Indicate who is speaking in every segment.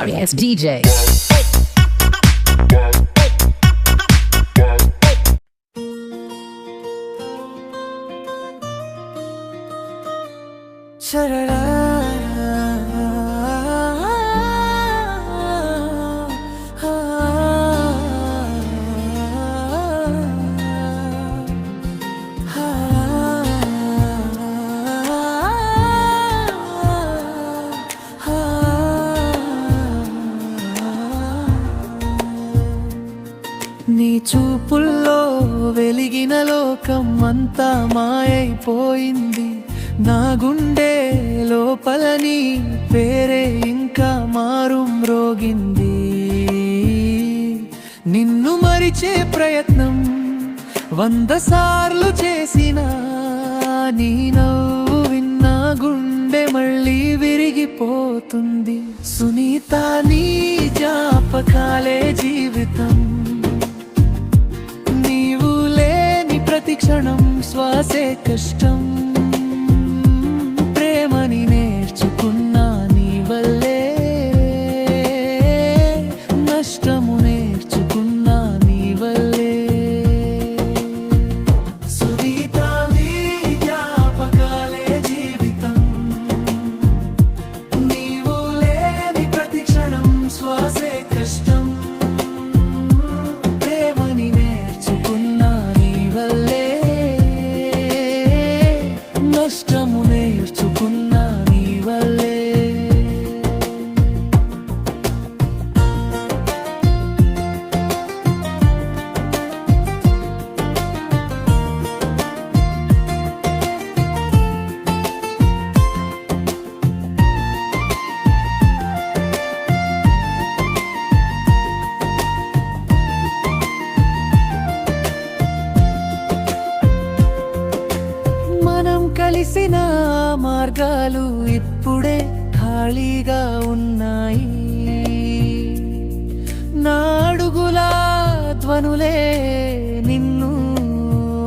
Speaker 1: sorry ass DJ.
Speaker 2: వెలిగిన లోకం అంతా మాయైపోయింది. నా గుండె లోపల నీ పేరే ఇంకా మారుం రోగింది. నిన్ను మరిచే ప్రయత్నం వంద సార్లు చేసిన నీ నవ్వు విన్నా గుండె మళ్ళీ విరిగిపోతుంది. సునీత నీ జాపకాలే జీవితం. క్షణం శ్వాసే కష్టం. ప్రేమని నేర్చుకున్నా నష్టము నేర్చుకున్నా మార్గాలు ఇప్పుడే ఖాళీగా ఉన్నాయి. నాడుగులా ధ్వనులే నిన్ను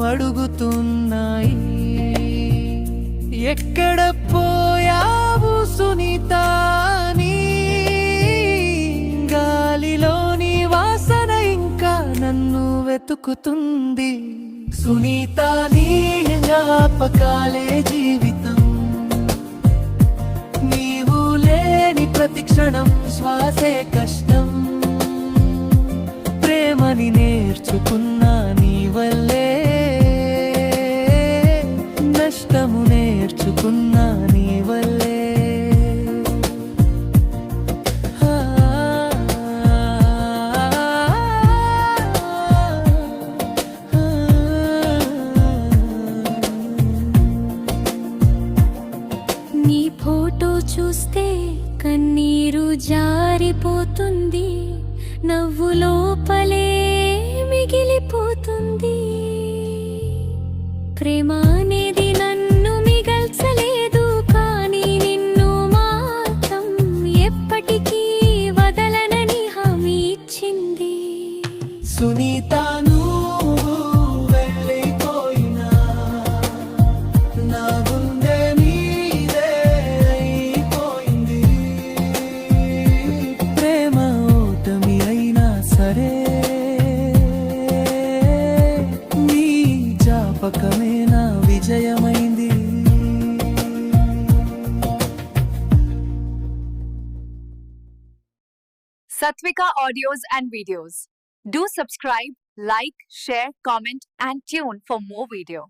Speaker 2: అడుగుతున్నాయి. ఎక్కడ పోయావు సునీత నీ? గాలిలోని వాసన ఇంకా నన్ను వెతుకుతుంది. సునీత నీ జ్ఞాపకాలే జీవితం. నీవు లేని ప్రతి క్షణం శ్వాసే కష్టం. ప్రేమని నేర్చుకున్నా నీ వల్లే నష్టము నేర్చుకున్నా నీ
Speaker 3: చూస్తే కన్నీరు జారిపోతుంది నవ్వు లోపలే మిగిలిపోతుంది.
Speaker 2: ప్రేమానే నా విజయమైంది
Speaker 4: Satvika audios and videos. Do subscribe, like, share, comment, and tune for more video.